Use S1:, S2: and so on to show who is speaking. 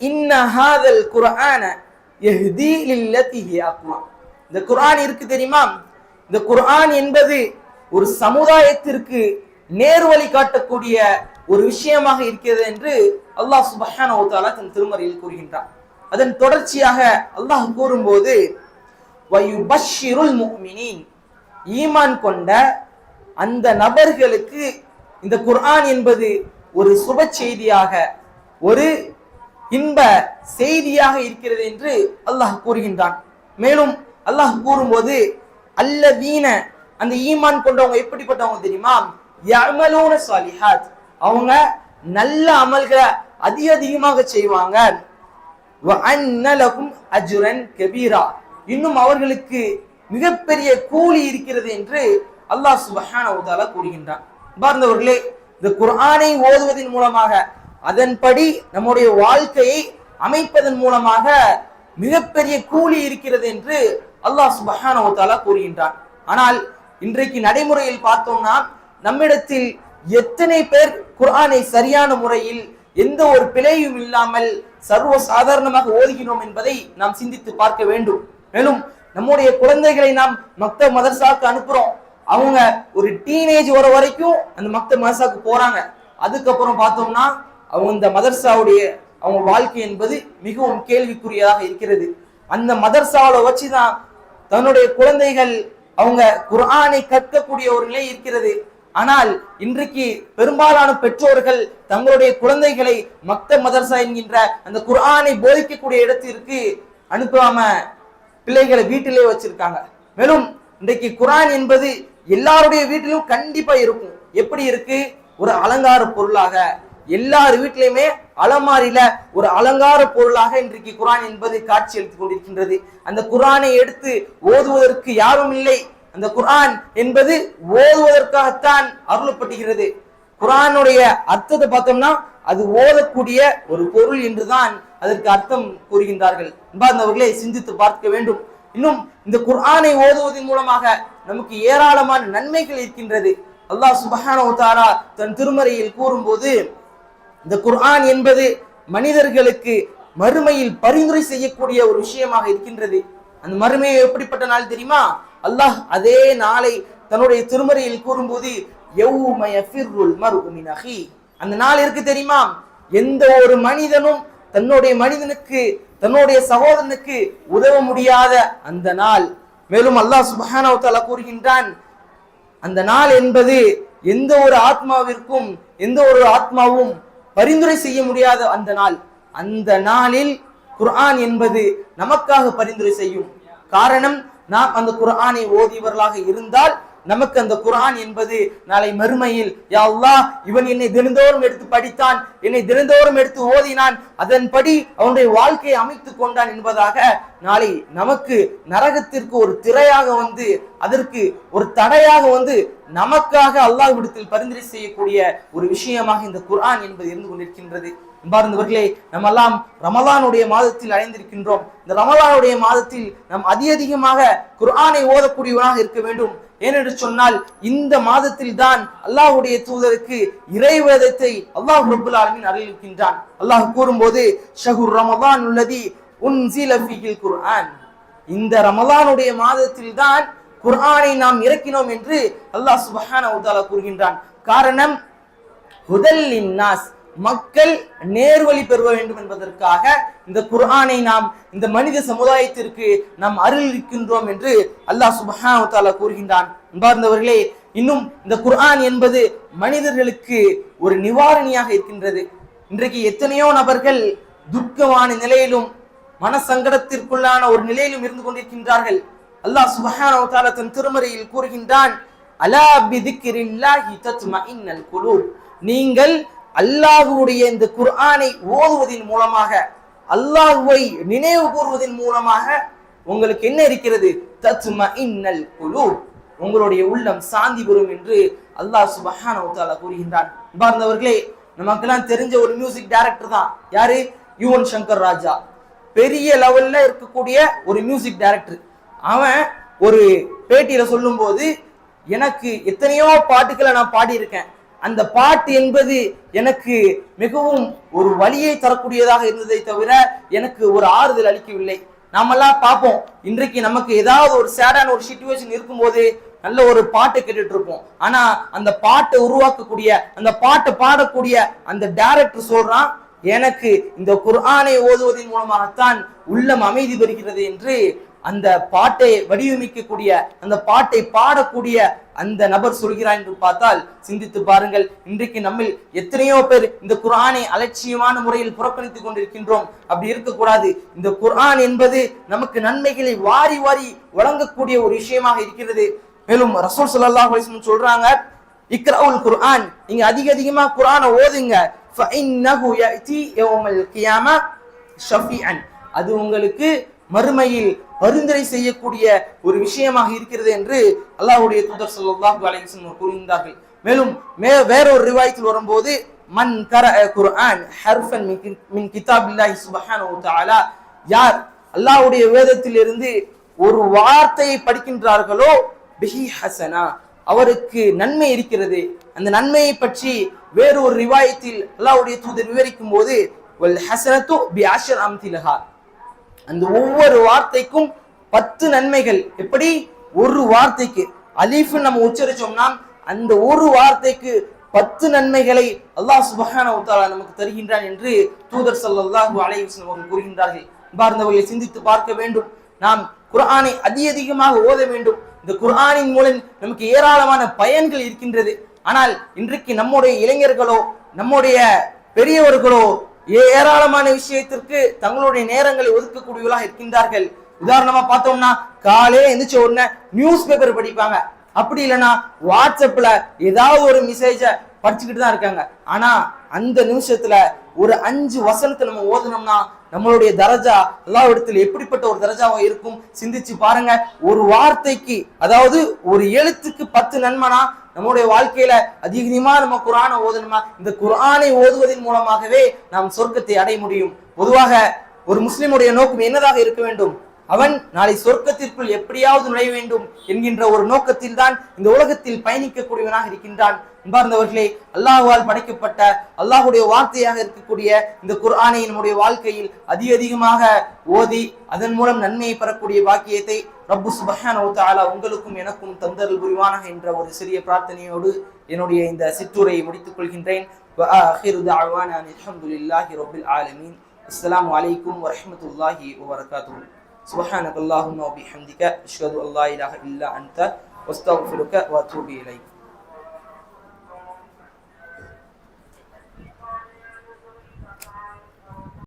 S1: இன்னஹாதல் குர்ஆன யஹ்தி லில்லதி இந்த குர்ஆன் இருக்கு தெரியுமா? இந்த குர்ஆன் என்பது ஒரு சமுதாயத்திற்கு நேர்வழி காட்டக்கூடிய ஒரு விஷயமாக இருக்கிறது என்று அல்லாஹ் சுப்ஹானஹு வ தன் திருமறையில் கூறுகின்றார் அதன் தொடர்ச்சியாக அல்லாஹ் கூறும்போது வயுபஷ்ஷிருல் முஃமினீன். ஈமான் கொண்ட அந்த நபர்களுக்கு இந்த குர்ஆன் என்பது ஒரு சுப செய்தியாக ஒரு இன்ப செய்தியாக இருக்கிறது என்று அல்லாஹ் கூறுகின்றான். மேலும் அல்லாஹ் கூறும்போது அல்ல அல்லதீன அந்த ஈமான் கொண்டவங்க எப்படிப்பட்டவங்க தெரியுமா? யமலூன அவங்க நல்ல அமல்களை அதிக அதிகமாக செய்வாங்க. அஜுரன் கபீரா. இன்னும் அவர்களுக்கு மிகப்பெரிய கூலி இருக்கிறது என்று அல்லாஹ் சுபஹான கூறுகின்றான். பார்ந்தவர்களே இந்த குரானை ஓதுவதன் மூலமாக அதன்படி நம்முடைய வாழ்க்கையை அமைப்பதன் மூலமாக மிகப்பெரிய கூலி இருக்கிறது என்று அல்லாஹ் சுப்ஹானஹு கூறுகின்றான். ஆனால் இன்றைக்கு நடைமுறையில் பார்த்தோம்னா நம்மிடத்தில் எத்தனை பேர் குரானை சரியான முறையில் எந்த ஒரு பிழையும் இல்லாமல் சர்வ சாதாரணமாக ஓதுகிறோம் என்பதை நாம் சிந்தித்து பார்க்க வேண்டும். மேலும் நம்முடைய குழந்தைகளை நாம் மக்த மதர்சாக்கு அனுப்புறோம். அவங்க ஒரு டீனேஜ் வர வரைக்கும் அந்த மக்த மதர்சாக்கு போறாங்க. அதுக்கப்புறம் பார்த்தோம்னா அவங்க இந்த மதர்சாவுடைய அவங்க வாழ்க்கை என்பது மிகவும் கேள்விக்குரியதாக இருக்கிறது. அந்த மதர்சாவோட வச்சுதான் தன்னுடைய குழந்தைகள் அவங்க குர்ஆனை கற்கக்கூடிய ஒரு நிலை இருக்கிறது. ஆனால் இன்றைக்கு பெரும்பாலான பெற்றோர்கள் தங்களுடைய குழந்தைகளை மக்த மதர்சா என்கின்ற அந்த குர்ஆனை போதிக்கக்கூடிய இடத்திற்கு அனுப்பாம பிள்ளைகளை வீட்டிலே வச்சிருக்காங்க. மேலும் இன்றைக்கு குர்ஆன் என்பது எல்லாருடைய வீட்டிலும் கண்டிப்பா இருக்கும். எப்படி இருக்கு? ஒரு அலங்கார பொருளாக எல்லார் வீட்டிலையுமே அலமாரியில ஒரு அலங்கார பொருளாக இன்றைக்கு குரான் என்பது காட்சி அளித்துக் கொண்டிருக்கின்றது. அந்த குரானை எடுத்து ஓதுவதற்கு யாரும் இல்லை. அந்த குரான் என்பது ஓதுவதற்காகத்தான் அருளப்பட்டுகிறது. குரானுடைய அர்த்தத்தை பார்த்தோம்னா அது ஓதக்கூடிய ஒரு பொருள் என்றுதான் அதற்கு அர்த்தம் கூறுகின்றார்கள். அன்பார்ந்தவர்களை சிந்தித்து பார்க்க வேண்டும். இன்னும் இந்த குர்ஆனை ஓதுவதன் மூலமாக நமக்கு ஏராளமான நன்மைகள் இருக்கின்றது. அல்லாஹ் சுபஹான வ தன் திருமறையில் கூறும்போது இந்த குர்ஆன் என்பது மனிதர்களுக்கு மறுமையில் பரிந்துரை செய்யக்கூடிய ஒரு விஷயமாக இருக்கின்றது. அந்த மறுமையை எப்படிப்பட்ட நாள் தெரியுமா? அல்லாஹ் அதே நாளை தன்னுடைய திருமறையில் கூறும்போது அந்த நாள் இருக்கு தெரியுமா? எந்த ஒரு மனிதனும் தன்னுடைய மனிதனுக்கு தன்னுடைய சகோதரனுக்கு உதவ முடியாத அந்த நாள். மேலும் அல்லாஹ் சுபஹானவத்தாலா கூறுகின்றான் அந்த நாள் என்பது எந்த ஒரு ஆத்மாவிற்கும் எந்த ஒரு ஆத்மாவும் பரிந்துரை செய்ய முடியாத அந்த நாள். அந்த நாளில் குர்ஆன் என்பது நமக்காக பரிந்துரை செய்யும். காரணம் நாம் அந்த குர்ஆனை ஓதியவர்களாக இருந்தால் நமக்கு அந்த குரான் என்பது நாளை மறுமையில் யா இவன் என்னை தினந்தோறும் எடுத்து படித்தான் என்னை தினந்தோறும் எடுத்து ஓதினான் அதன்படி அவனுடைய வாழ்க்கையை அமைத்துக் கொண்டான் என்பதாக நாளை நமக்கு நரகத்திற்கு ஒரு திரையாக வந்து அதற்கு ஒரு தடையாக வந்து நமக்காக அல்லாஹ் விடத்தில் பரிந்துரை செய்யக்கூடிய ஒரு விஷயமாக இந்த குரான் என்பது இருந்து கொண்டிருக்கின்றது. அன்பார்ந்தவர்களே நம்ம எல்லாம் ரமலானுடைய மாதத்தில் அடைந்திருக்கின்றோம். இந்த ரமலானுடைய மாதத்தில் நாம் அதிகமாக குர்ஆனை ஓதக்கூடியவனாக இருக்க வேண்டும். ஏனென்று சொன்னால் இந்த மாதத்தில் தான் அல்லாஹ்வுடைய தூதருக்கு இறைவேதத்தை அல்லாஹ் ரபுல் ஆலமின் அறிவிக்கின்றான் அல்லாஹ் கூறும்போது ஷஹுர் ரமலான் உள்ளதி உன் ஃபீஹில் குர்ஆன். இந்த ரமலானுடைய மாதத்தில் தான் குர்ஆனை நாம் இறக்கினோம் என்று அல்லாஹ் சுபஹான வ கூறுகின்றான். காரணம் ஹுதல்லின் நாஸ் மக்கள் நேர்வழி பெறுவ வேண்டும் என்பதற்காக இந்த குர்ஆனை நாம் இந்த மனித சமுதாயத்திற்கு நாம் அருளிருக்கின்றோம் என்று அல்லாஹ் சுப்ஹானஹு கூறுகின்றான். அன்பார்ந்தவர்களே இன்னும் இந்த குர்ஆன் என்பது மனிதர்களுக்கு ஒரு நிவாரணியாக இருக்கின்றது. இன்றைக்கு எத்தனையோ நபர்கள் துக்கமான நிலையிலும் மனசங்கடத்திற்குள்ளான ஒரு நிலையிலும் இருந்து கொண்டிருக்கின்றார்கள். அல்லாஹ் சுப்ஹானஹு வ தன் திருமறையில் கூறுகின்றான் அலா பிதிக்கிரில்லாஹி தத்மஇன்னல் குலூப். நீங்கள் அல்லாஹுடைய இந்த குர்ஆனை ஓதுவதன் மூலமாக அல்லாஹுவை நினைவு கூறுவதன் மூலமாக உங்களுக்கு என்ன இருக்கிறது? தத்மஇன்னல் குழு உங்களுடைய உள்ளம் சாந்தி பெறும் என்று அல்லாஹ் சுபஹான கூறுகின்றான். பார்ந்தவர்களே நமக்கெல்லாம் தெரிஞ்ச ஒரு மியூசிக் டைரக்டர் தான். யாரு? யுவன் சங்கர் ராஜா. பெரிய லெவல்ல இருக்கக்கூடிய ஒரு மியூசிக் டைரக்டர் அவன் ஒரு பேட்டியில சொல்லும்போது எனக்கு எத்தனையோ பாட்டுக்களை நான் பாடியிருக்கேன். அந்த பாட்டு என்பது எனக்கு மிகவும் ஒரு வழியை தரக்கூடியதாக இருந்ததை தவிர எனக்கு ஒரு ஆறுதல் அளிக்கவில்லை. நாமெல்லாம் பார்ப்போம். இன்றைக்கு நமக்கு ஏதாவது ஒரு சேடான ஒரு சுச்சுவேஷன் இருக்கும்போது நல்ல ஒரு பாட்டை கேட்டுட்டு இருப்போம் ஆனா அந்த பாட்டை உருவாக்கக்கூடிய அந்த பாட்டை பாடக்கூடிய அந்த டைரக்டர் சொல்றான் எனக்கு இந்த குர்ஆனை ஓதுவதன் மூலமாகத்தான் உள்ளம் அமைதி பெறுகிறது என்று அந்த பாட்டை வடிவமைக்கக்கூடிய அந்த பாட்டை பாடக்கூடிய அந்த நபர் சொல்கிறார் என்று பார்த்தால் சிந்தித்து பாருங்கள் இன்றைக்கு நம்மில் எத்தனையோ பேர் இந்த குரானை அலட்சியமான முறையில் புறக்கணித்துக் கொண்டிருக்கின்றோம். அப்படி இருக்கக்கூடாது. இந்த குர்ஆன் என்பது நமக்கு நன்மைகளை வாரி வாரி வழங்கக்கூடிய ஒரு விஷயமாக இருக்கிறது. மேலும் ரசூல் சல்லாஹ் அலைஹி சொல்றாங்க இக்ரவுல் குர்ஆன் நீங்க அதிக அதிகமா குர்ஆனை ஓதுங்க. ஃபஇன்னஹு யஅதி யௌமல் கியாமா ஷஃபிஅன். அது உங்களுக்கு மறுமையில் பரிந்துரை செய்யக்கூடிய ஒரு விஷயமாக இருக்கிறது என்று அல்லாஹுடைய தூதர் சொல்லாஹு அலைஹி கூறுகின்றார்கள் மேலும் மே வேறொரு ரிவாயத்தில் வரும்போது மன் கர குர்ஆன் ஹர்ஃபன் மின் மின் கிதாபில்லாஹி சுப்ஹானஹு தஆலா யார் அல்லாஹ்வுடைய வேதத்திலிருந்து ஒரு வார்த்தையை படிக்கின்றார்களோ பிஹி ஹசனா அவருக்கு நன்மை இருக்கிறது. அந்த நன்மையை பற்றி வேறு ஒரு ரிவாயத்தில் அல்லாஹ்வுடைய தூதர் விவரிக்கும் போது வல் ஹசனத்து பி ஆஷர் அம்திலஹா அந்த ஒவ்வொரு வார்த்தைக்கும் பத்து நன்மைகள். எப்படி? ஒரு வார்த்தைக்கு. அலீஃப் நம்ம உச்சரிச்சோம்னா அந்த ஒரு வார்த்தைக்கு பத்து நன்மைகளை அல்லாஹ் சுபஹான வ நமக்கு தருகின்றான் என்று தூதர் சல்லாஹூ அலைஹி அவர்கள் கூறுகின்றார்கள். பார்ந்தவர்களை சிந்தித்து பார்க்க வேண்டும். நாம் குர்ஆனை அதி அதிகமாக ஓத வேண்டும். இந்த குர்ஆனின் மூலம் நமக்கு ஏராளமான பயன்கள் இருக்கின்றது. ஆனால் இன்றைக்கு நம்முடைய இளைஞர்களோ நம்முடைய பெரியவர்களோ ஏராளமான விஷயத்திற்கு தங்களுடைய நேரங்களை ஒதுக்கக்கூடியவர்களாக இருக்கின்றார்கள். உதாரணமா பார்த்தோம்னா காலையில எந்திரிச்ச உடனே நியூஸ் பேப்பர் படிப்பாங்க. அப்படி இல்லைன்னா வாட்ஸ்அப்ல ஏதாவது ஒரு மெசேஜ படிச்சுக்கிட்டு தான் இருக்காங்க. ஆனா அந்த நிமிஷத்துல ஒரு அஞ்சு வசனத்தை நம்ம ஓதுனோம்னா நம்மளுடைய தரஜா எல்லா இடத்துல எப்படிப்பட்ட ஒரு தரஜாவா இருக்கும்? சிந்திச்சு பாருங்க. ஒரு வார்த்தைக்கு அதாவது ஒரு எழுத்துக்கு பத்து நன்மனா நம்முடைய வாழ்க்கையில அதிகமா நம்ம குரானை ஓதணுமா? இந்த குரானை ஓதுவதன் மூலமாகவே நாம் சொர்க்கத்தை அடைய முடியும். பொதுவாக ஒரு முஸ்லிமுடைய நோக்கம் என்னதாக இருக்க வேண்டும்? அவன் நாளை சொர்க்கத்திற்குள் எப்படியாவது நுழைய வேண்டும் என்கின்ற ஒரு நோக்கத்தில் தான் இந்த உலகத்தில் பயணிக்கக்கூடியவனாக இருக்கின்றான். அன்பார்ந்தவர்களே அல்லாஹுவால் படைக்கப்பட்ட அல்லாஹுடைய வார்த்தையாக இருக்கக்கூடிய இந்த குர்ஆனை நம்முடைய வாழ்க்கையில் அதிக அதிகமாக ஓதி அதன் மூலம் நன்மையை பெறக்கூடிய பாக்கியத்தை ரப்பு சுபஹான உங்களுக்கும் எனக்கும் தந்தரல் புரிவானாக என்ற ஒரு சிறிய பிரார்த்தனையோடு என்னுடைய இந்த சிற்றுரையை முடித்துக் கொள்கின்றேன். வ ஆஹிரு தஅவானா அனில் سبحانك اللهم وبحمدك أشهد أن لا إله إلا أنت وأستغفرك وأتوب إليك.